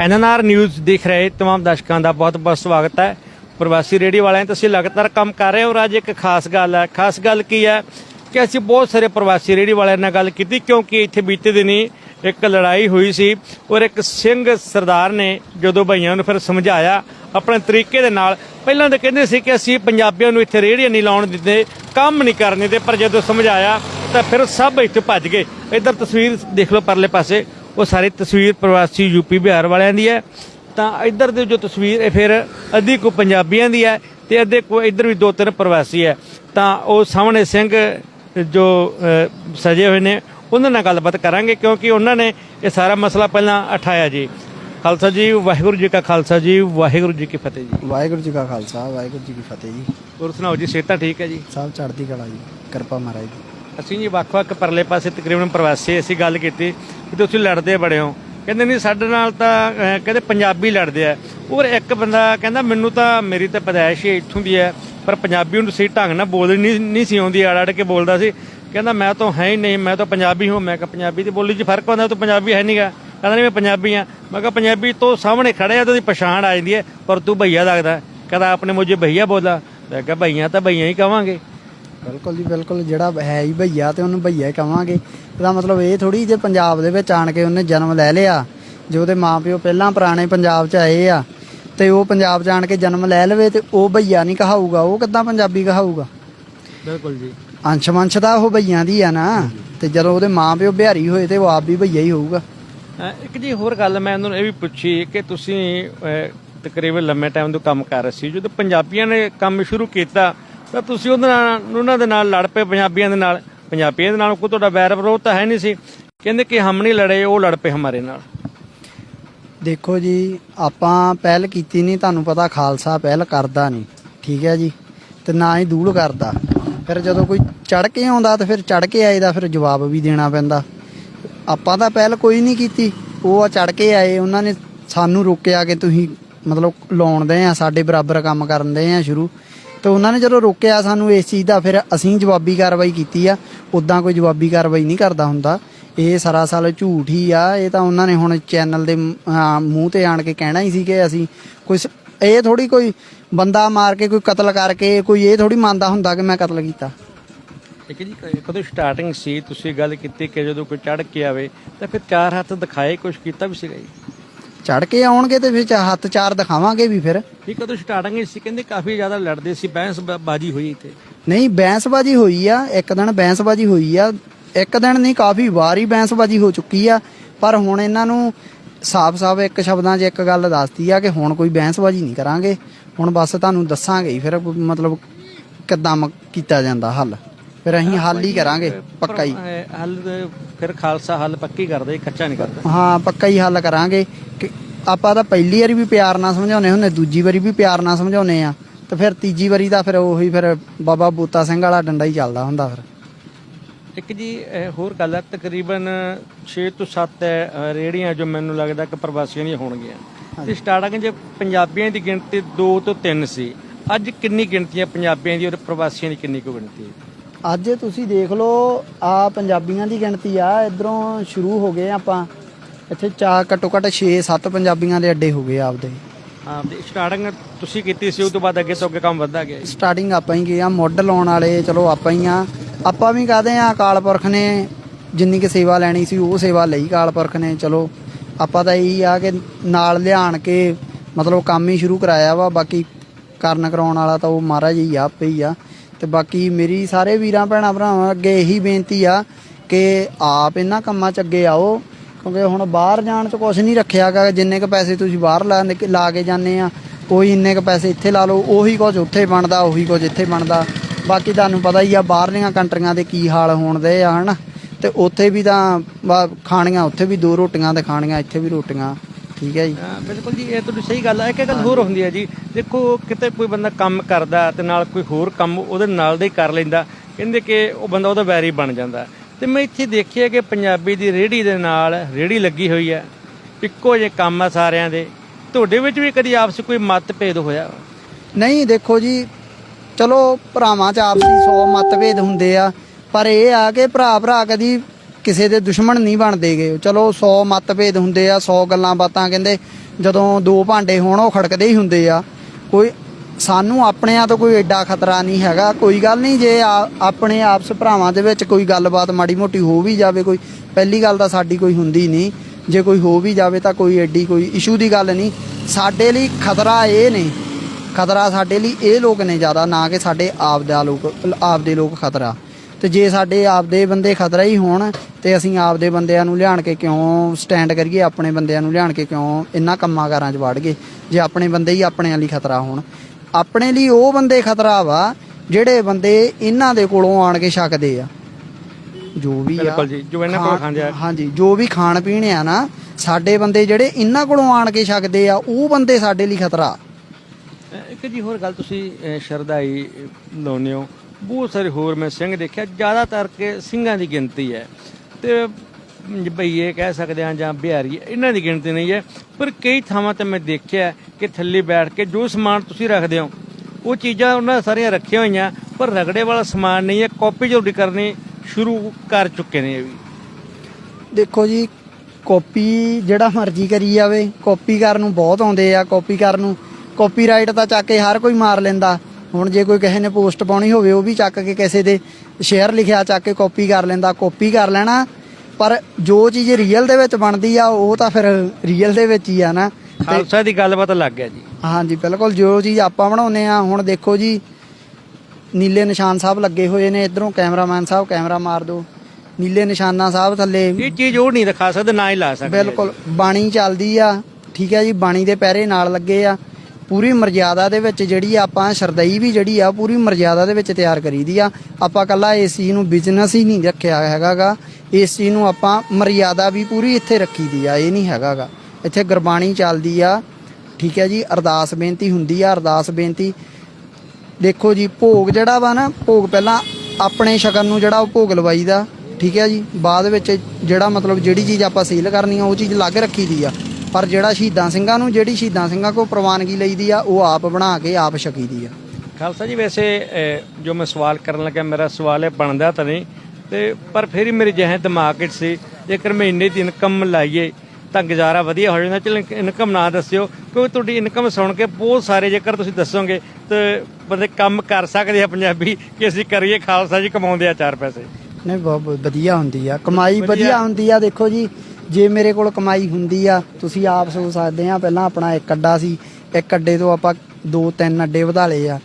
NNR news ਦੇਖ ਰਹੇ तमाम ਦਰਸ਼ਕਾਂ ਦਾ ਬਹੁਤ-ਬਹੁਤ ਸਵਾਗਤ ਹੈ ਪ੍ਰਵਾਸੀ ਰੇਡੀਓ ਵਾਲਿਆਂ ਤੁਸੀਂ ਲਗਾਤਾਰ ਕੰਮ ਕਰ ਰਹੇ ਹੋ ਔਰ ਅੱਜ ਇੱਕ ਖਾਸ ਗੱਲ ਹੈ ਖਾਸ ਗੱਲ ਕੀ ਹੈ ਕਿ ਅਸੀਂ ਬਹੁਤ ਸਾਰੇ ਪ੍ਰਵਾਸੀ ਰੇਡੀਓ ਵਾਲਿਆਂ ਨਾਲ ਗੱਲ ਕੀਤੀ ਕਿਉਂਕਿ ਇੱਥੇ ਬੀਤੇ ਦਿਨੀ ਇੱਕ ਲੜਾਈ ਹੋਈ ਸੀ ਔਰ ਇੱਕ ਸਿੰਘ ਸਰਦਾਰ ਨੇ ਜਦੋਂ ਭਈਆਂ ਨੂੰ ਫਿਰ ਸਮਝਾਇਆ ਆਪਣੇ ਤਰੀਕੇ ਦੇ ਨਾਲ ਪਹਿਲਾਂ ਤਾਂ ਕਹਿੰਦੇ ਸੀ ਕਿ ਅਸੀਂ ਪੰਜਾਬੀਆਂ ਨੂੰ ਇੱਥੇ ਰੇੜੀਆਂ ਨਹੀਂ ਲਾਉਣ ਦਿੰਦੇ ਕੰਮ ਨਹੀਂ ਕਰਨ ਦਿੰਦੇ ਪਰ ਜਦੋਂ ਸਮਝਾਇਆ ਤਾਂ ਫਿਰ ਸਭ ਇੱਥੇ ਭੱਜ ਗਏ ਇੱਧਰ ਤਸਵੀਰ ਦੇਖ ਲਓ ਪਰਲੇ ਪਾਸੇ ਉਹ ਸਾਰੀ ਤਸਵੀਰ ਪ੍ਰਵਾਸੀ ਯੂਪੀ ਬਿਹਾਰ ਵਾਲਿਆਂ ਦੀ ਹੈ। ਤਾਂ ਇੱਧਰ ਦੀ ਜੋ ਤਸਵੀਰ ਹੈ ਫਿਰ ਅੱਧੀ ਕੋ ਪੰਜਾਬੀਆਂ ਦੀ ਹੈ ਤੇ ਅੱਧੇ ਕੋ ਇੱਧਰ ਵੀ ਦੋ ਤਿੰਨ ਪ੍ਰਵਾਸੀ ਹੈ। ਤਾਂ ਉਹ ਸਾਹਮਣੇ ਸਿੰਘ ਜੋ ਸਜੇ ਹੋਏ ਨੇ ਉਹਨਾਂ ਨਾਲ ਗੱਲਬਾਤ ਕਰਾਂਗੇ ਕਿਉਂਕਿ ਉਹਨਾਂ ਨੇ ਇਹ ਸਾਰਾ ਮਸਲਾ ਪਹਿਲਾਂ ਉਠਾਇਆ ਜੀ। ਖਾਲਸਾ ਜੀ ਵਾਹਿਗੁਰੂ ਜੀ ਕਾ ਖਾਲਸਾ ਜੀ ਵਾਹਿਗੁਰੂ ਜੀ ਕੀ ਫਤਿਹ ਜੀ। ਵਾਹਿਗੁਰੂ ਜੀ ਕਾ ਖਾਲਸਾ ਵਾਹਿਗੁਰੂ ਜੀ ਕੀ ਫਤਿਹ ਜੀ। ਹੋਰ ਸੁਣਾਓ ਜੀ ਸਿਹਤਾਂ ਠੀਕ ਹੈ ਜੀ? ਸਭ ਚੜ੍ਹਦੀ ਕਲਾ ਜੀ ਕਿਰਪਾ ਮਹਾਰਾਜ ਦੀ। ਅਸੀਂ ਜੀ ਵੱਖ-ਵੱਖ ਪਰਲੇ ਪਾਸੇ ਤਕਰੀਬਨ ਪ੍ਰਵਾਸੀ ਅਸੀਂ ਗੱਲ ਕੀਤੀ ਕਿ ਤੁਸੀਂ ਲੜਦੇ ਬੜੇ ਹੋ। ਕਹਿੰਦੇ ਨਹੀਂ ਸਾਡੇ ਨਾਲ ਤਾਂ ਅਹ, ਕਹਿੰਦੇ ਪੰਜਾਬੀ ਲੜਦੇ ਆ। ਔਰ ਇੱਕ ਬੰਦਾ ਕਹਿੰਦਾ ਮੈਨੂੰ ਤਾਂ ਮੇਰੀ ਤਾਂ ਪਦਾਇਸ਼ ਹੀ ਇੱਥੋਂ ਦੀ ਹੈ ਪਰ ਪੰਜਾਬੀ ਨੂੰ ਸਹੀ ਢੰਗ ਨਾਲ ਬੋਲਣੀ ਨਹੀਂ ਨਹੀਂ ਸੀ ਆਉਂਦੀ ਅੜ ਅੜ ਕੇ ਬੋਲਦਾ ਸੀ। ਕਹਿੰਦਾ ਮੈਂ ਤਾਂ ਹੈ ਹੀ ਨਹੀਂ ਮੈਂ ਤਾਂ ਪੰਜਾਬੀ ਹਾਂ। ਮੈਂ ਕਿਹਾ ਪੰਜਾਬੀ ਦੀ ਬੋਲੀ 'ਚ ਫ਼ਰਕ ਹੁੰਦਾ ਤੂੰ ਪੰਜਾਬੀ ਹੈ ਨਹੀਂਗਾ ਕਹਿੰਦਾ ਨਹੀਂ ਮੈਂ ਪੰਜਾਬੀ ਹਾਂ। ਮੈਂ ਕਿਹਾ ਪੰਜਾਬੀ ਤੋਂ ਸਾਹਮਣੇ ਖੜੇ ਆ ਤਾਂ ਉਹਦੀ ਪਛਾਣ ਆ ਜਾਂਦੀ ਹੈ ਪਰ ਤੂੰ ਭਈਆ ਲੱਗਦਾ। ਕਹਿੰਦਾ ਆਪਣੇ ਮੁਝੇ ਭਈਆ ਬੋਲਾ ਮੈਂ ਕਿਹਾ ਭਈਆ ਤਾਂ ਭਈਆ ਹੀ ਕਵਾਂਗੇ। ਬਿਲਕੁਲ ਜੀ ਬਿਲਕੁਲ ਜਿਹੜਾ ਹੈ ਹੀ ਭਈਆ ਤੇ ਉਹਨੂੰ ਭਈਆ ਹੀ ਕਵਾਂਗੇ। ਇਹਦਾ ਮਤਲਬ ਇਹ ਥੋੜੀ ਜੇ ਪੰਜਾਬ ਦੇ ਵਿੱਚ ਆਣ ਕੇ ਉਹਨੇ ਜਨਮ ਲੈ ਲਿਆ ਜੇ ਉਹਦੇ ਮਾਪਿਓ ਪਹਿਲਾਂ ਪੁਰਾਣੇ ਪੰਜਾਬ 'ਚ ਆਏ ਆ ਤੇ ਉਹ ਪੰਜਾਬ 'ਚ ਆਣ ਕੇ ਜਨਮ ਲੈ ਲਵੇ ਤੇ ਉਹ ਭਈਆ ਨਹੀਂ ਕਹਾਊਗਾ ਉਹ ਕਿੱਦਾਂ ਪੰਜਾਬੀ ਕਹਾਊਗਾ? ਬਿਲਕੁਲ ਜੀ। ਅੰਸ਼ ਵੰਸ਼ ਦਾ ਉਹ ਭਈਆਂ ਦੀ ਆ ਨਾ ਤੇ ਜਦੋਂ ਉਹਦੇ ਮਾਪਿਓ ਬਿਹਾਰੀ ਹੋਏ ਤੇ ਉਹ ਆਪ ਵੀ ਭਈਆ ਹੀ ਹੋਊਗਾ। ਅਹ ਇੱਕ ਜੀ ਹੋਰ ਗੱਲ ਮੈਂ ਉਹਨਾਂ ਨੂੰ ਇਹ ਵੀ ਪੁੱਛੀ ਕਿ ਤੁਸੀਂ ਅਹ, ਤਕਰੀਬਨ ਲੰਮੇ ਟਾਈਮ ਤੋਂ ਕੰਮ ਕਰ ਰਹੇ ਸੀ ਜਦੋਂ ਪੰਜਾਬੀਆਂ ਨੇ ਕੰਮ ਸ਼ੁਰੂ ਕੀਤਾ ਤਾਂ ਤੁਸੀਂ ਉਹਨਾਂ ਨਾਲ ਉਹਨਾਂ ਦੇ ਨਾਲ ਲੜ ਪਏ ਪੰਜਾਬੀਆਂ ਦੇ ਨਾਲ। ਪੰਜਾਬੀਆਂ ਦੇ ਨਾਲ ਕੋਈ ਤੁਹਾਡਾ ਵੈਰ ਵਿਰੋਧ ਤਾਂ ਹੈ ਨਹੀਂ ਸੀ। ਕਹਿੰਦੇ ਕਿ ਹਮ ਨਹੀਂ ਲੜੇ, ਉਹ ਲੜ ਪਏ ਹਮਾਰੇ ਨਾਲ। ਦੇਖੋ ਜੀ, ਆਪਾਂ ਪਹਿਲ ਕੀਤੀ ਨਹੀਂ, ਤੁਹਾਨੂੰ ਪਤਾ ਖਾਲਸਾ ਪਹਿਲ ਕਰਦਾ ਨਹੀਂ। ਠੀਕ ਹੈ ਜੀ? ਤੇ ਨਾ ਹੀ ਦੂੜ ਕਰਦਾ। ਫਿਰ ਜਦੋਂ ਕੋਈ ਚੜ ਕੇ ਆਉਂਦਾ ਤੇ ਫਿਰ ਚੜ ਕੇ ਆਏ ਦਾ ਫਿਰ ਜਵਾਬ ਵੀ ਦੇਣਾ ਪੈਂਦਾ। ਆਪਾਂ ਤਾਂ ਪਹਿਲ ਕੋਈ ਨਹੀਂ ਕੀਤੀ। ਉਹ ਚੜ ਕੇ ਆਏ, ਉਹਨਾਂ ਨੇ ਸਾਨੂੰ ਰੋਕਿਆ ਕਿ ਤੁਸੀਂ ਮਤਲਬ ਲਾਉਣਦੇ ਆ, ਸਾਡੇ ਬਰਾਬਰ ਕੰਮ ਕਰਨ ਦੇ ਆ ਸ਼ੁਰੂ। ਤੇ ਉਹਨਾਂ ਨੇ ਜਦੋਂ ਰੋਕਿਆ ਸਾਨੂੰ ਇਸ ਚੀਜ਼ ਦਾ, ਫਿਰ ਅਸੀਂ ਜਵਾਬੀ ਕਾਰਵਾਈ ਕੀਤੀ ਆ। ਉਦਾਂ ਕੋਈ ਜਵਾਬੀ ਕਾਰਵਾਈ ਨਹੀਂ ਕਰਦਾ ਹੁੰਦਾ। ਇਹ ਸਰਾਸਲ ਝੂਠ ਹੀ ਆ। ਇਹ ਤਾਂ ਉਹਨਾਂ ਨੇ ਹੁਣ ਚੈਨਲ ਦੇ ਮੂੰਹ ਤੇ ਆਣ ਕੇ ਕਹਿਣਾ ਹੀ ਸੀ ਕਿ ਅਸੀਂ ਕੋਈ ਇਹ ਥੋੜੀ ਕੋਈ ਬੰਦਾ ਮਾਰ ਕੇ, ਕੋਈ ਕਤਲ ਕਰਕੇ, ਕੋਈ ਇਹ ਥੋੜੀ ਮੰਨਦਾ ਹੁੰਦਾ ਕਿ ਮੈਂ ਕਤਲ ਕੀਤਾ। ਇੱਕ ਜੀ ਕਦੋਂ ਸਟਾਰਟਿੰਗ ਸੀ? ਤੁਸੀਂ ਗੱਲ ਕੀਤੀ ਕਿ ਜਦੋਂ ਕੋਈ ਚੜ ਕੇ ਆਵੇ, ਤਾਂ ਫਿਰ ਚਾਰ ਹੱਥ ਦਿਖਾਏ ਕੁਝ ਕੀਤਾ ਵੀ ਸੀਗਾ ਜੀ? ਚੜ ਕੇ ਆਉਣਗੇ ਤੇ ਫਿਰ ਚਾ- ਹੱਥ ਚਾਰ ਦਿਖਾਵਾਂਗੇ ਵੀ ਫਿਰ। ਇਹ ਕਦੋਂ ਸਟਾਰਟਿੰਗ ਸੀ ਕਹਿੰਦੇ ਕਾਫੀ ਜ਼ਿਆਦਾ ਲੜਦੇ ਸੀ ਬਹਿਸ ਬ- ਬਾਜੀ ਹੋਈ ਇੱਥੇ। ਨਹੀਂ ਬੈਂਸਬਾਜੀ ਹੋਈ ਆ ਇੱਕ ਦਿਨ ਬੈਂਸਬਾਜੀ ਹੋਈ ਆ। ਇੱਕ ਦਿਨ ਨਹੀਂ ਕਾਫੀ ਵਾਰ ਹੀ ਬੈਂਸਬਾਜੀ ਹੋ ਚੁੱਕੀ ਆ। ਪਰ ਹੁਣ ਇਹਨਾਂ ਨੂੰ ਸਾਫ਼-ਸਾਫ਼ ਇੱਕ ਸ਼ਬਦਾਂ 'ਚ ਇੱਕ ਗੱਲ ਦੱਸਦੀ ਆ ਕਿ ਹੁਣ ਕੋਈ ਬੈਂਸਬਾਜੀ ਨਹੀਂ ਕਰਾਂਗੇ। ਹੁਣ ਬਸ ਤੁਹਾਨੂੰ ਦੱਸਾਂਗੇ ਹੀ ਫਿਰ ਮਤਲਬ ਕਿੱਦਾਂ ਮ- ਕੀਤਾ ਜਾਂਦਾ ਹੱਲ। ਫਿਰ ਅਸੀਂ ਹੱਲ ਹੀ ਕਰਾਂਗੇ ਪੱਕਾ ਹੀ। ਅਹ ਹੱਲ ਫਿਰ ਖਾਲਸਾ ਹੱਲ ਪੱਕੀ ਕਰਦੇ ਕੱਚਾ ਨਹੀਂ ਕਰਦਾ। ਹਾਂ ਪੱਕਾ ਹੀ ਹੱਲ ਕਰਾਂਗੇ। ਕਿ ਆਪਾਂ ਤਾਂ ਪਹਿਲੀ ਵਾਰੀ ਵੀ ਪਿਆਰ ਨਾਲ ਸਮਝਾਉਨੇ ਹੁੰਦੇ ਦੂਜੀ ਵਾਰੀ ਵੀ ਪਿਆਰ ਨਾਲ ਸਮਝਾਉਨੇ ਆ। ਤੇ ਫਿਰ ਤੀਜੀ ਵਾਰੀ ਤਾਂ ਫਿਰ ਉਹੀ ਫਿਰ ਬਾਬਾ ਬੂਤਾ ਸਿੰਘ ਵਾਲਾ ਡੰਡਾ ਹੀ ਚੱਲਦਾ ਹੁੰਦਾ ਫਿਰ। ਇੱਕ ਜੀ ਹੋਰ ਗੱਲ ਹੈ ਤਕਰੀਬਨ 6 ਤੋਂ 7 ਰੇੜੀਆਂ ਜੋ ਮੈਨੂੰ ਲੱਗਦਾ ਕਿ ਪ੍ਰਵਾਸੀਆਂ ਦੀਆਂ ਹੋਣਗੀਆਂ। ਤੇ ਸਟਾਰਟਿੰਗ 'ਚ ਪੰਜਾਬੀਆਂ ਦੀ ਗਿਣਤੀ 2 ਤੋਂ 3 ਸੀ ਅੱਜ ਕਿੰਨੀ ਗਿਣਤੀ ਹੈ ਪੰਜਾਬੀਆਂ ਦੀ ਔਰ ਪ੍ਰਵਾਸੀਆਂ ਦੀ ਕਿੰਨੀ ਕੁ ਗਿਣਤੀ ਹੈ? ਅੱਜ ਤੁਸੀਂ ਦੇਖ ਲਓ ਆ ਪੰਜਾਬੀਆਂ ਦੀ ਗਿਣਤੀ ਆ ਇਧਰੋਂ ਸ਼ੁਰੂ ਹੋ ਗਏ ਆਪਾਂ। ਇੱਥੇ ਚਾ ਘੱਟੋ ਘੱਟ 6-7 ਪੰਜਾਬੀਆਂ ਦੇ ਅੱਡੇ ਹੋ ਗਏ ਆਪਦੇ। ਹਾਂ ਤੇ ਸਟਾਰਟਿੰਗ ਤੁਸੀਂ ਕੀਤੀ ਸੀ ਉਸ ਤੋਂ ਬਾਅਦ ਅੱਗੇ ਤੋਂ ਅੱਗੇ ਕੰਮ ਵੱਧਦਾ ਗਿਆ। ਸਟਾਰਟਿੰਗ ਆਪਾਂ ਹੀ ਗਏ ਆ ਮੁੱਢ ਲਾਉਣ ਵਾਲੇ ਚਲੋ ਆਪਾਂ ਹੀ ਆ। ਆਪਾਂ ਵੀ ਕਹਦੇ ਆ ਅਕਾਲ ਪੁਰਖ ਨੇ ਜਿੰਨੀ ਕਿ ਸੇਵਾ ਲੈਣੀ ਸੀ ਉਹ ਸੇਵਾ ਲਈ ਅਕਾਲ ਪੁਰਖ ਨੇ ਚਲੋ। ਆਪਾਂ ਤਾਂ ਇਹੀ ਆ ਕਿ ਨਾਲ ਲਿਆਣ ਕੇ ਮਤਲਬ ਕੰਮ ਹੀ ਸ਼ੁਰੂ ਕਰਾਇਆ ਵਾ ਬਾਕੀ ਕਰਨ ਕਰਾਉਣ ਵਾਲਾ ਤਾਂ ਉਹ ਮਹਾਰਾਜ ਹੀ ਆ, ਆਪੇ ਹੀ ਆ। ਤੇ ਬਾਕੀ ਮੇਰੀ ਸਾਰੇ ਵੀਰਾਂ ਭੈਣਾਂ ਭਰਾਵਾਂ ਅੱਗੇ ਇਹੀ ਬੇਨਤੀ ਆ ਕਿ ਆਪ ਇਹਨਾਂ ਕੰਮਾਂ 'ਚ ਅੱਗੇ ਆਓ, ਕਿਉਂਕਿ ਹੁਣ ਬਾਹਰ ਜਾਣ 'ਚ ਕੁਝ ਨਹੀਂ ਰੱਖਿਆਗਾ ਜਿੰਨੇ ਕ ਪੈਸੇ ਤੁਸੀਂ ਬਾਹਰ ਲਾ ਲਾ ਕੇ ਜਾਂਦੇ ਆ, ਕੋਈ ਇੰਨੇ ਕ ਪੈਸੇ ਇੱਥੇ ਲਾ ਲਓ, ਉਹੀ ਕੁਝ ਉੱਥੇ ਬਣਦਾ, ਉਹੀ ਕੁਝ ਇੱਥੇ ਬਣਦਾ। ਬਾਕੀ ਤੁਹਾਨੂੰ ਪਤਾ ਹੀ ਆ, ਬਾਹਰਲੀਆਂ ਕੰਟਰੀਆਂ ਦੇ ਕੀ ਹਾਲ ਹੋਣ ਦੇ ਆ, ਹਨਾ? ਤੇ ਉੱਥੇ ਵੀ ਤਾਂ ਖਾਣੀਆਂ, ਉੱਥੇ ਵੀ ਦੋ ਰੋਟੀਆਂ ਤੇ ਖਾਣੀਆਂ, ਇੱਥੇ ਵੀ ਰੋਟੀਆਂ। ਠੀਕ ਹੈ ਜੀ। ਹਾਂ ਬਿਲਕੁਲ ਜੀ ਇਹ ਤੁਹਾਡੀ ਸਹੀ ਗੱਲ ਹੈ ਇੱਕ ਗੱਲ ਹੋਰ ਹੁੰਦੀ ਹੈ ਜੀ। ਦੇਖੋ ਕਿਤੇ ਕੋਈ ਬੰਦਾ ਕੰਮ ਕਰਦਾ ਤੇ ਨਾਲ ਕੋਈ ਹੋਰ ਕੰਮ ਉਹਦੇ ਨਾਲ ਦਾ ਹੀ ਕਰ ਲੈਂਦਾ। ਕਹਿੰਦੇ ਕਿ ਉਹ ਬੰਦਾ ਉਹਦਾ ਵੈਰੀ ਬਣ ਜਾਂਦਾ। ਤੇ ਮੈਂ ਇੱਥੇ ਦੇਖਿਆ ਕਿ ਪੰਜਾਬੀ ਦੀ ਰੇੜੀ ਦੇ ਨਾਲ ਰੇੜੀ ਲੱਗੀ ਹੋਈ ਹੈ। ਇੱਕੋ ਜਿਹੇ ਕੰਮ ਆ ਸਾਰਿਆਂ ਦੇ। ਤੁਹਾਡੇ ਵਿੱਚ ਵੀ ਕਦੀ ਆਪਸ ਕੋਈ ਮਤਭੇਦ ਹੋਇਆ? ਨਹੀਂ ਦੇਖੋ ਜੀ ਚਲੋ ਭਰਾਵਾਂ ਚ ਆਪਸੀ 100 ਮਤਭੇਦ ਹੁੰਦੇ ਆ। ਪਰ ਇਹ ਆ ਕਿ ਭਰਾ ਭਰਾ ਕਦੀ ਕਿਸੇ ਦੇ ਦੁਸ਼ਮਣ ਨਹੀਂ ਬਣਦੇਗੇ ਚਲੋ 100 ਮਤਭੇਦ ਹੁੰਦੇ ਆ 100 ਗੱਲਾਂ ਬਾਤਾਂ ਕਹਿੰਦੇ, ਜਦੋਂ ਦੋ ਭਾਂਡੇ ਹੋਣ ਉਹ ਖੜਕਦੇ ਹੀ ਹੁੰਦੇ ਆ। ਕੋਈ ਸਾਨੂੰ ਆਪਣਿਆਂ ਤੋਂ ਕੋਈ ਐਡਾ ਖਤਰਾ ਨਹੀਂ ਹੈਗਾ। ਕੋਈ ਗੱਲ ਨਹੀਂ, ਜੇ ਆ- ਆਪਣੇ ਆਪਸ ਭਰਾਵਾਂ ਦੇ ਵਿੱਚ ਕੋਈ ਗੱਲਬਾਤ ਮਾੜੀ ਮੋਟੀ ਹੋ ਵੀ ਜਾਵੇ, ਕੋਈ ਪਹਿਲੀ ਗੱਲ ਤਾਂ ਸਾਡੀ ਕੋਈ ਹੁੰਦੀ ਨਹੀਂ। ਜੇ ਕੋਈ ਹੋ ਵੀ ਜਾਵੇ ਤਾਂ ਕੋਈ ਐਡੀ ਕੋਈ ਇਸ਼ੂ ਦੀ ਗੱਲ ਨਹੀਂ। ਸਾਡੇ ਲਈ ਖਤਰਾ ਇਹ ਨੇ। ਖਤਰਾ ਸਾਡੇ ਲਈ ਇਹ ਲੋਕ ਨੇ ਜ਼ਿਆਦਾ, ਨਾ ਕਿ ਸਾਡੇ ਆਪ ਦਾ ਲੋਕ, ਆਪ ਦੇ ਲੋਕ ਖਤਰਾ। ਤੇ ਜੇ ਸਾਡੇ ਆਪ ਦੇ ਬੰਦੇ ਖਤਰਾ ਹੀ ਹੋਣ ਤੇ ਅਸੀਂ ਆਪ ਦੇ ਬੰਦਿਆਂ ਨੂੰ ਲਿਆਣ ਕੇ ਕਿਉਂ ਸਟੈਂਡ ਕਰੀਏ ਆਪਣੇ ਬੰਦਿਆਂ ਨੂੰ ਲਿਆਣ ਕੇ ਕਿਉਂ ਇੰਨਾ ਕੰਮਾਂ ਕਾਰਾਂ 'ਚ ਵੜ ਗਏ? ਜੇ ਆਪਣੇ ਬੰਦੇ ਹੀ ਆਪਣਿਆਂ ਲਈ ਖਤਰਾ ਹੋਣ। ਆਪਣੇ ਲਈ ਉਹ ਬੰਦੇ ਖਤਰਾ ਵਾ ਜਿਹੜੇ ਬੰਦੇ ਇਹਨਾਂ ਦੇ ਕੋਲੋਂ ਆਣ ਕੇ ਛਕਦੇ ਆ। ਜੋ ਵੀ ਆ। ਬਿਲਕੁਲ ਜੀ, ਜੋ ਇਹਨਾਂ ਕੋਲੋਂ ਖਾਂਦੇ ਆ। ਹਾਂਜੀ ਜੋ ਵੀ ਖਾਣ ਪੀਣ ਆ ਨਾ ਸਾਡੇ ਬੰਦੇ ਜਿਹੜੇ ਇਹਨਾਂ ਕੋਲੋਂ ਆਣ ਕੇ ਛਕਦੇ ਆ ਉਹ ਬੰਦੇ ਸਾਡੇ ਲਈ ਖਤਰਾ। ਇੱਕ ਜੀ ਹੋਰ ਗੱਲ ਤੁਸੀਂ ਸ਼ਰਧਾਈ ਲਾਉਂਦੇ ਹੋ। ਬਹੁਤ ਸਾਰੇ ਹੋਰ ਮੈਂ ਸਿੰਘ ਦੇਖਿਆ, ਜ਼ਿਆਦਾਤਰ ਕਿ ਸਿੰਘਾਂ ਦੀ ਗਿਣਤੀ ਹੈ। ਤੇ ਬਈਏ ਕਹਿ ਸਕਦੇ ਹਾਂ ਜਾਂ ਬਿਹਾਰੀ, ਇਹਨਾਂ ਦੀ ਗਿਣਤੀ ਨਹੀਂ ਹੈ। ਪਰ ਕਈ ਥਾਵਾਂ ਤੇ ਮੈਂ ਦੇਖਿਆ ਕਿ ਥੱਲੇ ਬੈਠ ਕੇ ਜੋ ਸਮਾਨ ਤੁਸੀਂ ਰੱਖਦੇ ਹੋ, ਉਹ ਚੀਜ਼ਾਂ ਉਹਨਾਂ ਸਾਰੀਆਂ ਰੱਖੀਆਂ ਹੋਈਆਂ, ਪਰ ਰਗੜੇ ਵਾਲਾ ਸਮਾਨ ਨਹੀਂ ਹੈ। ਕਾਪੀ ਜਲਦੀ ਕਰਨੀ ਸ਼ੁਰੂ ਕਰ ਚੁੱਕੇ ਨੇ ਇਹ ਵੀ। ਦੇਖੋ ਜੀ, ਕਾਪੀ ਜਿਹੜਾ ਮਰਜ਼ੀ ਕਰੀ ਜਾਵੇ, ਕਾਪੀ ਕਰਨ ਨੂੰ ਬਹੁਤ ਆਉਂਦੇ ਆ, ਕਾਪੀ ਕਰਨ ਨੂੰ। ਕਾਪੀਰਾਈਟ ਤਾਂ ਚੱਕ ਕੇ ਹਰ ਕੋਈ ਮਾਰ ਲੈਂਦਾ। ਹੁਣ ਜੇ ਕੋਈ ਕਿਸੇ ਨੇ ਪੋਸਟ ਪਾਉਣੀ ਹੋਵੇ ਉਹ ਵੀ ਚੱਕ ਕੇ ਕਿਸੇ ਦੇ ਸ਼ੇਅਰ ਲਿਖਿਆ ਚੱਕ ਕੇ ਕਾਪੀ ਕਰ ਲੈਂਦਾ ਕਾਪੀ ਕਰ ਲੈਣਾ। ਪਰ ਜੋ ਚੀਜ਼ ਰੀਅਲ ਦੇ ਵਿੱਚ ਬਣਦੀ ਆ ਉਹ ਤਾਂ ਫਿਰ ਰੀਅਲ ਦੇ ਵਿੱਚ ਹੀ ਆ ਨਾ। ਖਾਲਸਾ ਦੀ ਗੱਲਬਾਤ ਲੱਗ ਗਿਆ ਜੀ। ਹਾਂਜੀ ਬਿਲਕੁਲ ਜੋ ਚੀਜ਼ ਆਪਾਂ ਬਣਾਉਨੇ ਆ ਹੁਣ ਦੇਖੋ ਜੀ ਨੀਲੇ ਨਿਸ਼ਾਨ ਸਾਹਿਬ ਲੱਗੇ ਹੋਏ ਨੇ ਇਧਰੋਂ ਕੈਮਰਾਮੈਨ ਸਾਹਿਬ ਕੈਮਰਾ ਮਾਰ ਦਿਓ। ਨੀਲੇ ਨਿਸ਼ਾਨਾ ਸਾਹਿਬ ਥੱਲੇ। ਇਹ ਚੀਜ਼ ਉਹ ਨਹੀਂ ਦਿਖਾ ਸਕਦੇ ਨਾ ਹੀ ਲਾ ਸਕਦੇ। ਬਿਲਕੁਲ ਬਾਣੀ ਚੱਲਦੀ ਆ ਠੀਕ ਹੈ ਜੀ ਬਾਣੀ ਦੇ ਪਹਿਰੇ ਨਾਲ ਲੱਗੇ ਆ। ਪੂਰੀ ਮਰਜ਼ਾਦਾ ਦੇ ਵਿੱਚ ਜਿਹੜੀ ਆਪਾਂ ਸ਼ਰਦਈ ਵੀ ਜਿਹੜੀ ਆ, ਪੂਰੀ ਮਰਜ਼ਾਦਾ ਦੇ ਵਿੱਚ ਤਿਆਰ ਕਰੀਦੀ ਆ। ਆਪਾਂ ਕੱਲਾ ਇਸ ਚੀਜ਼ ਨੂੰ ਬਿਜ਼ਨਸ ਹੀ ਨਹੀਂ ਰੱਖਿਆ ਹੈਗਾਗਾ। ਇਸ ਚੀਜ਼ ਨੂੰ ਆਪਾਂ ਮਰਜ਼ਾਦਾ ਵੀ ਪੂਰੀ ਇੱਥੇ ਰੱਖੀ ਦੀ ਆ, ਇਹ ਨਹੀਂ ਹੈਗਾਗਾ। ਇੱਥੇ ਗੁਰਬਾਣੀ ਚੱਲਦੀ ਆ। ਠੀਕ ਹੈ ਜੀ, ਅਰਦਾਸ ਬੇਨਤੀ ਹੁੰਦੀ ਆ, ਅਰਦਾਸ ਬੇਨਤੀ। ਦੇਖੋ ਜੀ, ਭੋਗ ਜਿਹੜਾ ਵਾ ਨਾ, ਭੋਗ ਪਹਿਲਾਂ ਆਪਣੇ ਸ਼ਗਨ ਨੂੰ ਜਿਹੜਾ ਉਹ ਭੋਗ ਲਵਾਈਦਾ। ਠੀਕ ਹੈ ਜੀ, ਬਾਅਦ ਵਿੱਚ ਜਿਹੜਾ ਮਤਲਬ ਜਿਹੜੀ ਚੀਜ਼ ਆਪਾਂ ਸੀਲ ਕਰਨੀ ਆ, ਉਹ ਚੀਜ਼ ਲੱਗ ਰੱਖੀ ਦੀ ਆ। ਪਰ ਜਿਹੜਾ ਸ਼ਹੀਦਾਂ ਸਿੰਘਾਂ ਨੂੰ ਜਿਹੜੀ ਸ਼ਹੀਦਾਂ ਸਿੰਘਾਂ ਕੋ ਪ੍ਰਵਾਨਗੀ ਲਈਦੀ ਆ ਉਹ ਆਪ ਬਣਾ ਕੇ ਆਪ ਛਕੀ ਦੀ ਆ। ਖਾਲਸਾ ਜੀ ਵੈਸੇ ਜੋ ਮੈਂ ਸਵਾਲ ਕਰਨ ਲੱਗਾ ਮੇਰਾ ਸਵਾਲ ਇਹ ਬਣਦਾ ਤਾਂ ਨਹੀਂ ਤੇ ਪਰ ਫਿਰ ਹੀ ਮੇਰੇ ਜਿਹੇ ਦਿਮਾਗ ਵਿੱਚ ਸੀ ਜੇਕਰ ਮੈਂ ਇੰਨੇ ਦੀ ਇਨਕਮ ਲਾਈਏ ਤਾਂ ਗੁਜ਼ਾਰਾ ਵਧੀਆ ਹੋ ਜਾਂਦਾ। ਚਲੋ ਇਨਕਮ ਨਾ ਦੱਸਿਓ ਕਿਉਂਕਿ ਤੁਹਾਡੀ ਇਨਕਮ ਸੁਣ ਕੇ ਬਹੁਤ ਸਾਰੇ ਜੇਕਰ ਤੁਸੀਂ ਦੱਸੋਗੇ ਤੇ ਬੰਦੇ ਕੰਮ ਕਰ ਸਕਦੇ ਆ ਪੰਜਾਬੀ ਕਿ ਅਸੀਂ ਕਰੀਏ ਖਾਲਸਾ ਜੀ ਕਮਾਉਂਦੇ ਆ ਚਾਰ ਪੈਸੇ। ਨਹੀਂ ਬਹੁਤ ਵਧੀਆ ਹੁੰਦੀ ਆ। ਕਮਾਈ ਵਧੀਆ। ਹੁੰਦੀ ਆ ਦੇਖੋ ਜੀ ਜੇ ਮੇਰੇ ਕੋਲ ਕਮਾਈ ਹੁੰਦੀ ਆ ਤੁਸੀਂ ਆਪ ਸੋਚ ਸਕਦੇ ਆ ਪਹਿਲਾਂ ਆਪਣਾ ਇੱਕ ਅੱਡਾ ਸੀ ਇੱਕ ਅੱਡੇ ਤੋਂ ਆਪਾਂ ਦੋ ਤਿੰਨ ਅੱਡੇ ਵਧਾ ਲਏ ਆ।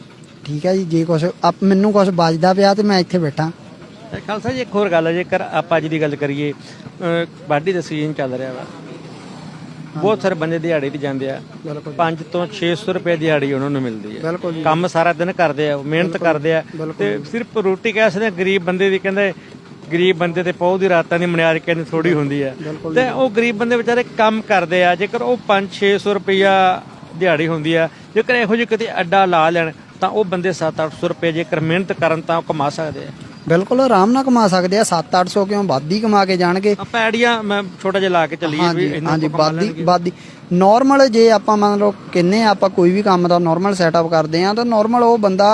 ਠੀਕ ਹੈ ਜੀ ਜੇ ਕੁਝ ਮੈਨੂੰ ਕੁਝ ਬਚਦਾ ਪਿਆ ਤੇ ਮੈਂ ਇੱਥੇ ਬੈਠਾ। ਖਾਲਸਾ ਜੀ ਇੱਕ ਹੋਰ ਗੱਲ ਹੈ ਜੇਕਰ ਆਪਾਂ ਅੱਜ ਦੀ ਗੱਲ ਕਰੀਏ ਵਾਢੀ ਦਾ ਸੀਜ਼ਨ ਚੱਲ ਰਿਹਾ ਵਾ। ਬਹੁਤ ਸਾਰੇ ਬੰਦੇ ਦਿਹਾੜੀ ਤੇ ਜਾਂਦੇ ਆ। 5 ਤੋਂ 600 ਰੁਪਏ ਦਿਹਾੜੀ ਉਹਨਾਂ ਨੂੰ ਮਿਲਦੀ ਹੈ ਕੰਮ ਸਾਰਾ ਦਿਨ ਕਰਦੇ ਆ ਮਿਹਨਤ ਕਰਦੇ ਆ। ਤੇ ਸਿਰਫ ਰੋਟੀ ਕਹਿ ਸਕਦੇ ਗਰੀਬ ਬੰਦੇ ਦੀ ਕਹਿੰਦੇ ਗਰੀਬ ਬੰਦੇ ਤੇ ਪਹੁ ਦੀ ਰਾਤਾਂ ਦੀ ਮਨਿਆਦ ਕਹਿੰਦੇ ਥੋੜੀ ਹੁੰਦੀ ਆ। ਤੇ ਉਹ ਗਰੀਬ ਬੰਦੇ ਵਿਚਾਰੇ ਕੰਮ ਕਰਦੇ ਆ ਜੇਕਰ ਉਹ 5-600 ਰੁਪਇਆ ਦਿਹਾੜੀ ਹੁੰਦੀ ਆ ਜੇਕਰ ਇਹੋ ਜਿਹੇ ਕਿਤੇ ਅੱਡਾ ਲਾ ਲੈਣ ਤਾਂ ਉਹ ਬੰਦੇ 7-800 ਰੁਪਏ ਜੇਕਰ ਮਿਹਨਤ ਕਰਨ ਤਾਂ ਕਮਾ ਸਕਦੇ ਆ। ਬਿਲਕੁਲ ਆਰਾਮ ਨਾਲ ਕਮਾ ਸਕਦੇ ਆ। 7-800 ਕਿਉਂ ਹੀ ਕਮਾ ਕੇ ਜਾਣਗੇ? ਆਈਡੀਆ ਮੈਂ ਛੋਟਾ ਜਿਹਾ ਲਾ ਕੇ ਚੱਲੀਏ ਵੀ ਹਾਂਜੀ ਬਾਦੀ। ਬਾਦੀ ਨਾਰਮਲ ਜੇ ਆਪਾਂ ਮੰਨ ਲਓ ਕਿੰਨੇ ਆਪਾਂ ਕੋਈ ਵੀ ਕੰਮ ਦਾ ਨਾਰਮਲ ਸੈਟਅਪ ਕਰਦੇ ਆ ਤਾਂ ਨਾਰਮਲ ਉਹ ਬੰਦਾ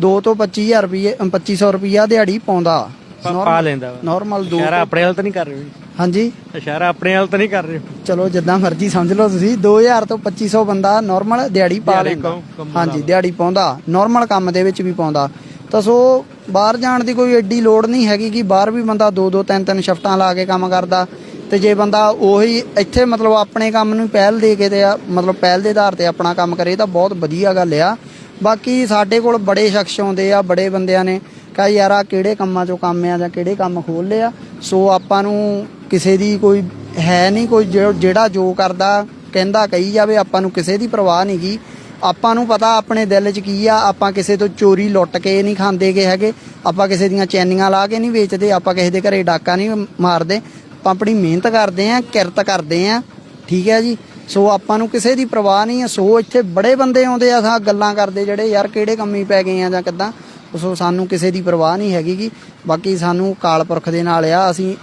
2 ਤੋਂ 25000 ਰੁਪਏ 2500 ਰੁਪਿਆ ਦਿਹਾੜੀ ਪਾਉਂਦਾ। ਪਾ- ਲੈਂਦਾ ਵਾ। ਨਾਰਮਲ ਦੋ ਇਸ਼ਾਰਾ ਆਪਣੇ ਤਾਂ ਨਹੀਂ ਕਰ ਰਹੇ ਹਾਂਜੀ। ਇਸ਼ਾਰਾ ਆਪਣੇ ਤਾਂ ਨਹੀਂ ਕਰ ਰਹੇ ਚਲੋ ਜਿੱਦਾਂ ਮਰਜ਼ੀ ਸਮਝ ਲਓ ਤੁਸੀਂ। 2000 ਤੋਂ 2500 ਬੰਦਾ ਨਾਰਮਲ ਦਿਹਾੜੀ ਪਾ ਦਿਹਾੜੀ ਲੈਂਦਾ। ਕਮ- ਹਾਂਜੀ ਦਿਹਾੜੀ ਪਾਉਂਦਾ। ਨਾਰਮਲ ਕੰਮ ਦੇ ਵਿੱਚ ਵੀ ਪਾਉਂਦਾ। ਤਾਂ ਸੋ ਬਾਹਰ ਜਾਣ ਦੀ ਕੋਈ ਐਡੀ ਲੋੜ ਨਹੀਂ ਹੈਗੀ ਕਿ ਬਾਹਰ ਵੀ ਬੰਦਾ ਦੋ ਦੋ ਤਿੰਨ ਤਿੰਨ ਸ਼ਿਫਟਾਂ ਲਾ ਕੇ ਕੰਮ ਕਰਦਾ। ਤੇ ਜੇ ਬੰਦਾ ਉਹੀ ਇੱਥੇ ਮਤਲਬ ਆਪਣੇ ਕੰਮ ਨੂੰ ਪਹਿਲ ਦੇ ਕੇ ਤੇ ਆ- ਮਤਲਬ ਪਹਿਲ ਦੇ ਆਧਾਰ ਤੇ ਆਪਣਾ ਕੰਮ ਕਰੇ ਤਾਂ ਬਹੁਤ ਵਧੀਆ ਗੱਲ ਆ। ਬਾਕੀ ਸਾਡੇ ਕੋਲ ਬੜੇ ਸ਼ਖਸ ਆਉਂਦੇ ਆ ਬੜੇ ਬੰਦਿਆਂ ਨੇ। ਕਹਾ ਯਾਰ ਆ ਕਿਹੜੇ ਕੰਮਾਂ ਚੋਂ ਕੰਮ ਆ ਜਾਂ ਕਿਹੜੇ ਕੰਮ ਖੋਲ ਲਿਆ ਸੋ ਆਪਾਂ ਨੂੰ ਕਿਸੇ ਦੀ ਕੋਈ ਹੈ ਨਹੀਂ, ਕੋਈ ਜੋ- ਜਿਹੜਾ ਜੋ ਕਰਦਾ, ਕਹਿੰਦਾ ਕਹੀ ਜਾਵੇ, ਆਪਾਂ ਨੂੰ ਕਿਸੇ ਦੀ ਪਰਵਾਹ ਨਹੀਂ ਕੀ ਆਪਾਂ ਨੂੰ ਪਤਾ ਆਪਣੇ ਦਿਲ 'ਚ ਕੀ ਆ, ਆਪਾਂ ਕਿਸੇ ਤੋਂ ਚੋਰੀ ਲੁੱਟ ਕੇ ਨਹੀਂ ਖਾਂਦੇ ਖਾਂਦੇਗੇ ਹੈਗੇ, ਆਪਾਂ ਕਿਸੇ ਦੀਆਂ ਚੈਨੀਆਂ ਲਾ ਕੇ ਨਹੀਂ ਵੇਚਦੇ, ਆਪਾਂ ਕਿਸੇ ਦੇ ਘਰੇ ਡਾਕਾ ਨਹੀਂ ਮਾਰਦੇ। ਆਪਾਂ ਆਪਣੀ ਮਿਹਨਤ ਕਰਦੇ ਆਂ, ਕਿਰਤ ਕਰਦੇ ਆਂ, ਠੀਕ ਹੈ ਜੀ। ਸੋ ਆਪਾਂ ਨੂੰ ਕਿਸੇ ਦੀ ਪਰਵਾਹ ਨਹੀਂ ਆ, ਸੋ ਇੱਥੇ ਬੜੇ ਬੰਦੇ ਆਉਂਦੇ ਆ ਸਾ ਗੱਲਾਂ ਕਰਦੇ ਜਿਹੜੇ ਯਾਰ ਕਿਹੜੇ ਕੰਮੀ ਪੈ ਗਏ ਆ ਜਾਂ ਕਿੱਦਾਂ। ਸੋ ਸਾਨੂੰ ਕਿਸੇ ਦੀ ਪਰਵਾਹ ਨਹੀਂ ਹੈਗੀ ਗੀ। ਬਾਕੀ ਸਾਨੂੰ ਕਾਲ ਪੁਰਖ ਦੇ ਨਾਲ ਆ। ਅਸੀਂ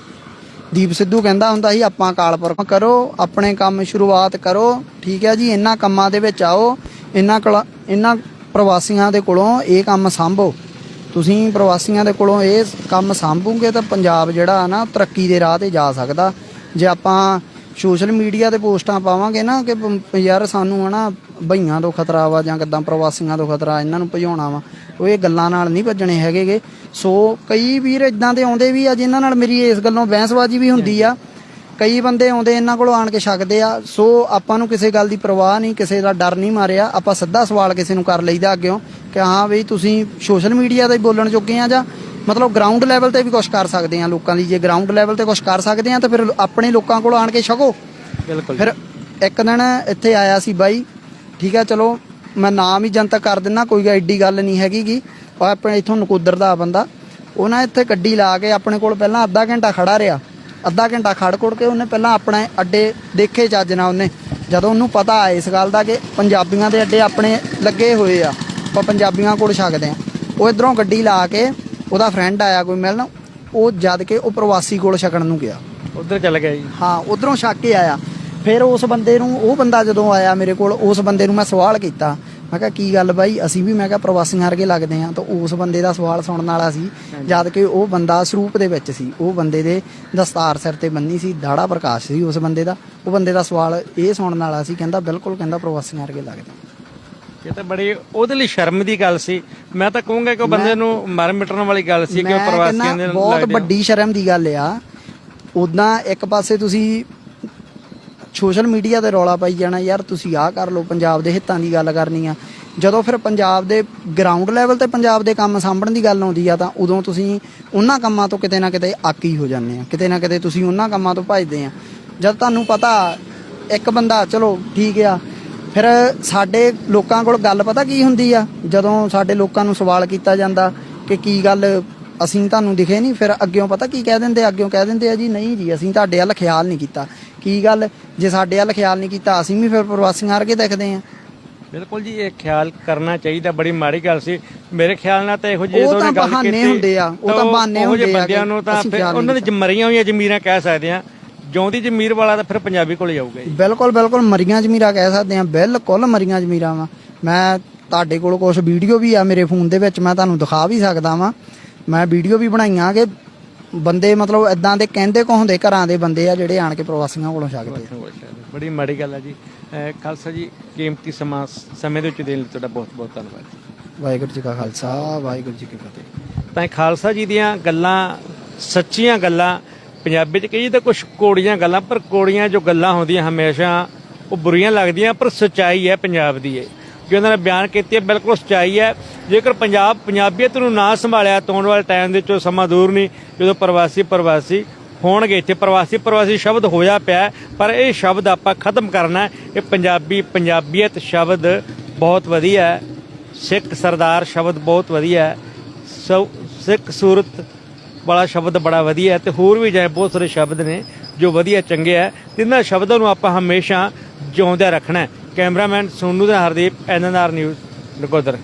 ਦੀਪ ਸਿੱਧੂ ਕਹਿੰਦਾ ਹੁੰਦਾ ਸੀ, ਆਪਾਂ ਕਾਲ ਪੁਰਖ ਕਰੋ, ਆਪਣੇ ਕੰਮ ਸ਼ੁਰੂਆਤ ਕਰੋ। ਠੀਕ ਹੈ ਜੀ, ਇਹਨਾਂ ਕੰਮਾਂ ਦੇ ਵਿੱਚ ਆਓ। ਇਹਨਾਂ ਕੋਲ ਇਹਨਾਂ ਪ੍ਰਵਾਸੀਆਂ ਦੇ ਕੋਲੋਂ ਇਹ ਕੰਮ ਸੰਭੋ। ਤੁਸੀਂ ਪ੍ਰਵਾਸੀਆਂ ਦੇ ਕੋਲੋਂ ਇਹ ਕੰਮ ਸੰਭੋਗੇ ਤਾਂ ਪੰਜਾਬ ਜਿਹੜਾ ਨਾ, ਤਰੱਕੀ ਦੇ ਰਾਹ ਤੇ ਜਾ ਸਕਦਾ। ਜੇ ਆਪਾਂ ਸੋਸ਼ਲ ਮੀਡੀਆ ਤੇ ਪੋਸਟਾਂ ਪਾਵਾਂਗੇ ਨਾ ਕਿ ਯਾਰ ਸਾਨੂੰ ਹਨਾ ਭਈਆਂ ਤੋਂ ਖਤਰਾ ਵਾ ਜਾਂ ਕਿਦਾਂ ਪ੍ਰਵਾਸੀਆਂ ਤੋਂ ਖਤਰਾ ਇਹਨਾਂ ਨੂੰ ਭਜਾਉਣਾ ਵਾ। ਉਹ ਇਹ ਗੱਲਾਂ ਨਾਲ ਨਹੀਂ ਭੱਜਣੇ ਹੈਗੇਗੇ ਸੋ ਕਈ ਵੀਰ ਇਦਾਂ ਦੇ ਆਉਂਦੇ ਵੀ ਆ ਜਿਨ੍ਹਾਂ ਨਾਲ ਮੇਰੀ ਇਸ ਗੱਲੋਂ ਬਹਿਸਬਾਜ਼ੀ ਵੀ ਹੁੰਦੀ ਆ। ਕਈ ਬੰਦੇ ਆਉਂਦੇ ਇਹਨਾਂ ਕੋਲ ਆਣ ਕੇ ਛਕਦੇ ਆ। ਸੋ ਆਪਾਂ ਨੂੰ ਕਿਸੇ ਗੱਲ ਦੀ ਪਰਵਾਹ ਨਹੀਂ ਕਿਸੇ ਦਾ ਡਰ ਨਹੀਂ ਮਾਰਿਆ। ਆਪਾਂ ਸਿੱਧਾ ਸਵਾਲ ਕਿਸੇ ਨੂੰ ਕਰ ਲਈਦਾ ਅੱਗਿਓਂ ਕਿ ਹਾਂ ਬਈ ਤੁਸੀਂ ਸੋਸ਼ਲ ਮੀਡੀਆ ਤੇ ਬੋਲਣ ਜੋਗੇ ਆ ਜਾਂ ਮਤਲਬ ਗਰਾਊਂਡ ਲੈਵਲ ਤੇ ਵੀ ਕੁਝ ਕਰ ਸਕਦੇ ਆ ਲੋਕਾਂ ਦੀ। ਜੇ ਗਰਾਊਂਡ ਲੈਵਲ ਤੇ ਕੁਝ ਕਰ ਸਕਦੇ ਆ ਤਾਂ ਫਿਰ ਆਪਣੇ ਲੋਕਾਂ ਕੋਲ ਆਣ ਕੇ ਛਕੋ। ਬਿਲਕੁਲ ਫਿਰ ਇੱਕ ਦਿਨ ਇੱਥੇ ਆਇਆ ਸੀ ਬਾਈ ਠੀਕ ਹੈ ਚਲੋ ਮੈਂ ਨਾਮ ਹੀ ਜਨਤਕ ਕਰ ਦਿੰਨਾ ਕੋਈ ਐਡੀ ਗੱਲ ਨਹੀਂ ਹੈਗੀਗੀ ਉਹ ਆਪਣੇ ਇਥੋਂ ਨਕੋਦਰ ਦਾ ਬੰਦਾ। ਉਹ ਨਾ ਇੱਥੇ ਗੱਡੀ ਲਾ ਕੇ ਆਪਣੇ ਕੋਲ ਪਹਿਲਾਂ ਅੱਧਾ ਘੰਟਾ ਖੜਾ ਰਿਹਾ। ਅੱਧਾ ਘੰਟਾ ਖੜ ਕੋੜ ਕੇ ਉਹਨੇ ਪਹਿਲਾਂ ਆਪਣੇ ਅੱਡੇ ਦੇਖੇ ਚੱਜ ਨਾਲ ਉਹਨੇ। ਜਦੋਂ ਉਹਨੂੰ ਪਤਾ ਇਸ ਗੱਲ ਦਾ ਕਿ ਪੰਜਾਬੀਆਂ ਦੇ ਅੱਡੇ ਆਪਣੇ ਲੱਗੇ ਹੋਏ ਆ ਆਪਾਂ ਪੰਜਾਬੀਆਂ ਕੋਲ ਛਕਦੇ ਆ। ਉਹ ਇਧਰੋਂ ਗੱਡੀ ਲਾ ਕੇ ਉਹਦਾ ਫਰੈਂਡ ਆਇਆ ਕੋਈ ਮਿਲਣ ਉਹ ਜਦ ਕੇ ਉਹ ਪ੍ਰਵਾਸੀ ਕੋਲ ਛਕਣ ਨੂੰ ਗਿਆ। ਉਧਰ ਚੱਲ ਗਿਆ ਜੀ। ਹਾਂ ਉਧਰੋਂ ਛੱਕ ਕੇ ਆਇਆ। ਫਿਰ ਉਸ ਬੰਦੇ ਨੂੰ ਉਹ ਬੰਦਾ ਜਦੋਂ ਆਇਆ ਮੇਰੇ ਕੋਲ ਉਸ ਬੰਦੇ ਨੂੰ ਮੈਂ ਸਵਾਲ ਕੀਤਾ। ਮੈਂ ਕਿਹਾ ਕੀ ਗੱਲ ਬਾਈ? ਅਸੀਂ ਵੀ ਮੈਂ ਕਿਹਾ ਪ੍ਰਵਾਸੀਆਂ ਵਰਗੇ ਲੱਗਦੇ ਆ ਤਾਂ ਉਸ ਬੰਦੇ ਦਾ ਸਵਾਲ ਸੁਣਨ ਵਾਲਾ ਸੀ ਜਦ ਕਿ ਉਹ ਬੰਦਾ ਸਰੂਪ ਦੇ ਵਿੱਚ ਸੀ। ਉਹ ਬੰਦੇ ਦੇ ਦਸਤਾਰ ਸਿਰ ਤੇ ਬੰਨੀ ਸੀ ਦਾੜਾ ਪ੍ਰਕਾਸ਼ ਸੀ ਉਸ ਬੰਦੇ ਦਾ। ਉਹ ਬੰਦੇ ਦਾ ਸਵਾਲ ਇਹ ਸੁਣਨ ਵਾਲਾ ਸੀ ਕਹਿੰਦਾ ਬਿਲਕੁਲ ਕਹਿੰਦਾ ਪ੍ਰਵਾਸੀਆਂ ਵਰਗੇ ਲੱਗਦੇ ਇਹ ਤਾਂ ਬੜੀ ਉਹਦੇ ਲਈ ਸ਼ਰਮ ਦੀ ਗੱਲ ਸੀ। ਮੈਂ ਤਾਂ ਕਹੂੰਗਾ ਕਿ ਉਹ ਬੰਦੇ ਨੂੰ ਮਰ ਮਿਟਣ ਵਾਲੀ ਗੱਲ ਸੀ ਕਿ ਉਹ ਪ੍ਰਵਾਸੀਆਂ ਦੇ ਬਹੁਤ। ਵੱਡੀ ਸ਼ਰਮ ਦੀ ਗੱਲ ਆ। ਉਦਾਂ ਇੱਕ ਪਾਸੇ ਤੁਸੀਂ ਸੋਸ਼ਲ ਮੀਡੀਆ ਤੇ ਰੌਲਾ ਪਾਈ ਜਾਣਾ, ਯਾਰ ਤੁਸੀਂ ਆਹ ਕਰ ਲਓ, ਪੰਜਾਬ ਦੇ ਹਿੱਤਾਂ ਦੀ ਗੱਲ ਕਰਨੀ ਆ। ਜਦੋਂ ਫਿਰ ਪੰਜਾਬ ਦੇ ਗਰਾਊਂਡ ਲੈਵਲ ਤੇ ਪੰਜਾਬ ਦੇ ਕੰਮ ਸਾਂਭਣ ਦੀ ਗੱਲ ਆਉਂਦੀ ਆ, ਤਾਂ ਉਦੋਂ ਤੁਸੀਂ ਉਹਨਾਂ ਕੰਮਾਂ ਤੋਂ ਕਿਤੇ ਨਾ ਕਿਤੇ ਆਕੀ ਹੋ ਜਾਂਦੇ ਆ। ਕਿਤੇ ਨਾ ਕਿਤੇ ਤੁਸੀਂ ਉਹਨਾਂ ਕੰਮਾਂ ਤੋਂ ਭੱਜਦੇ ਆ। ਜਦ ਤੁਹਾਨੂੰ ਪਤਾ ਇੱਕ ਬੰਦਾ, ਚਲੋ ਠੀਕ ਆ, ਫਿਰ ਸਾਡੇ ਲੋਕਾਂ ਕੋਲ ਗੱਲ ਪਤਾ ਕੀ ਹੁੰਦੀ ਆ? ਜਦੋਂ ਸਾਡੇ ਲੋਕਾਂ ਨੂੰ ਸਵਾਲ ਕੀਤਾ ਜਾਂਦਾ ਕਿ ਕੀ ਗੱਲ ਅਸੀਂ ਤੁਹਾਨੂੰ ਦਿਖੇ ਨਹੀਂ, ਫਿਰ ਅੱਗਿਓਂ ਪਤਾ ਕੀ ਕਹਿ ਦਿੰਦੇ ਅੱਗਿਓਂ ਕਹਿ ਦਿੰਦੇ ਆ ਜੀ, ਨਹੀਂ ਜੀ, ਅਸੀਂ ਤੁਹਾਡੇ ਵੱਲ ਖਿਆਲ ਨਹੀਂ ਕੀਤਾ। ਕੀ ਗੱਲ? ਜੇ ਸਾਡੇ ਵੱਲ ਖਿਆਲ ਨਹੀਂ ਕੀਤਾ ਅਸੀਂ ਵੀ ਫਿਰ ਪ੍ਰਵਾਸੀਆਂ ਵਰਗੇ ਦਿਖਦੇ ਆ ਬਿਲਕੁਲ ਜੀ ਇਹ ਖਿਆਲ ਕਰਨਾ ਚਾਹੀਦਾ ਬੜੀ ਮਾੜੀ ਗੱਲ ਸੀ। ਮੇਰੇ ਖਿਆਲ ਨਾਲ ਤਾਂ ਇਹੋ ਜਿਹੇ ਉਹ ਤਾਂ ਬਹਾਨੇ ਹੁੰਦੇ ਆ, ਉਹ ਤਾਂ ਬਹਾਨੇ ਹੁੰਦੇ ਆ ਬੰਦਿਆਂ ਨੂੰ ਤਾਂ ਉਹਨਾਂ ਦੀ ਮਰੀਆਂ ਹੋਈਆਂ ਜ਼ਮੀਰਾਂ ਕਹਿ ਸਕਦੇ ਆ ਜਿਉਂਦੀ ਜ਼ਮੀਰ ਵਾਲਾ ਤਾਂ ਫਿਰ ਪੰਜਾਬੀ ਕੋਲ ਜਾਊਗਾ ਜੀ। ਬਿਲਕੁਲ ਬਿਲਕੁਲ ਮਰੀਆਂ ਜਮੀਰਾ ਕਹਿ ਸਕਦੇ ਆ ਬਿਲਕੁਲ ਮਰੀਆਂ ਜਮੀਰਾ ਵਾ। ਮੈਂ ਤੁਹਾਡੇ ਕੋਲ ਕੁਝ ਵੀਡੀਓ ਵੀ ਆ ਮੇਰੇ ਫੋਨ ਦੇ ਵਿੱਚ ਮੈਂ ਤੁਹਾਨੂੰ ਦਿਖਾ ਵੀ ਸਕਦਾ ਵਾਂ। ਮੈਂ ਵੀਡੀਓ ਵੀ ਬਣਾਈਆਂ ਕਿ ਬੰਦੇ ਮਤਲਬ ਇਦਾਂ ਦੇ ਕਹਿੰਦੇ ਕਹੁੰਦੇ ਘਰਾਂ ਦੇ ਬੰਦੇ ਆ ਜਿਹੜੇ ਆਣ ਕੇ ਪ੍ਰਵਾਸੀਆਂ ਕੋਲੋਂ ਛਕਦੇ ਆ। ਬੜੀ ਮਾੜੀ ਗੱਲ ਹੈ ਜੀ। ਅਹ ਖਾਲਸਾ ਜੀ ਕੀਮਤੀ ਸਮਾਂ ਸਮੇਂ ਦੇ ਵਿੱਚ ਦੇਣ ਲਈ ਤੁਹਾਡਾ ਬਹੁਤ ਬਹੁਤ ਧੰਨਵਾਦ ਜੀ। ਵਾਹਿਗੁਰੂ ਜੀ ਕਾ ਖਾਲਸਾ ਵਾਹਿਗੁਰੂ ਜੀ ਕੀ ਫਤਿਹ। ਤਾਂ ਇਹ ਖਾਲਸਾ ਜੀ ਦੀਆਂ ਗੱਲਾਂ ਸੱਚੀਆਂ ਗੱਲਾਂ ਪੰਜਾਬੀ ਚ ਕਹੀ ਤਾਂ ਕੁਝ ਕੋੜੀਆਂ ਗੱਲਾਂ ਪਰ ਕੋੜੀਆਂ ਜੋ ਗੱਲਾਂ ਹੁੰਦੀਆਂ ਹਮੇਸ਼ਾ ਉਹ ਬੁਰੀਆਂ ਲੱਗਦੀਆਂ ਪਰ ਸੱਚਾਈ ਹੈ ਪੰਜਾਬ ਦੀ ਇਹ। ਜੋ ਉਹਨਾਂ ਨੇ ਬਿਆਨ ਕੀਤੀ ਹੈ, ਬਿਲਕੁਲ ਸੱਚਾਈ ਹੈ। ਜੇਕਰ ਪੰਜਾਬ ਪੰਜਾਬੀਅਤ ਨੂੰ ਨਾ ਸੰਭਾਲਿਆ, ਤਾਂ ਆਉਣ ਵਾਲੇ ਟਾਈਮ ਦੇ ਵਿੱਚੋਂ ਸਮਾਂ ਦੂਰ ਨਹੀਂ, ਜਦੋਂ ਪ੍ਰਵਾਸੀ ਪ੍ਰਵਾਸੀ ਹੋਣਗੇ। ਇੱਥੇ ਪ੍ਰਵਾਸੀ ਪ੍ਰਵਾਸੀ ਸ਼ਬਦ ਹੋਇਆ ਪਿਆ ਪਰ ਇਹ ਸ਼ਬਦ ਆਪਾਂ ਖਤਮ ਕਰਨਾ ਇਹ ਪੰਜਾਬੀ ਪੰਜਾਬੀਅਤ ਸ਼ਬਦ ਬਹੁਤ ਵਧੀਆ ਹੈ। ਸਿੱਖ ਸਰਦਾਰ ਸ਼ਬਦ ਬਹੁਤ ਵਧੀਆ ਹੈ। ਸਿੱਖ ਸੂਰਤ ਵਾਲਾ ਸ਼ਬਦ ਬੜਾ ਵਧੀਆ ਹੈ ਤੇ ਹੋਰ ਵੀ ਜਾਏ ਬਹੁਤ ਸਾਰੇ ਸ਼ਬਦ ਨੇ ਜੋ ਵਧੀਆ ਚੰਗੇ ਹੈ। ਇਹਨਾਂ ਸ਼ਬਦਾਂ ਨੂੰ ਆਪਾਂ ਹਮੇਸ਼ਾ ਜਿਉਂਦਿਆਂ ਰੱਖਣਾ ਹੈ। ਕੈਮਰਾਮੈਨ ਸੋਨੂ ਦਾ ਹਰਦੀਪ ਐਨਐਨਆਰ ਨਿਊਜ਼ ਨਕੋਦਰ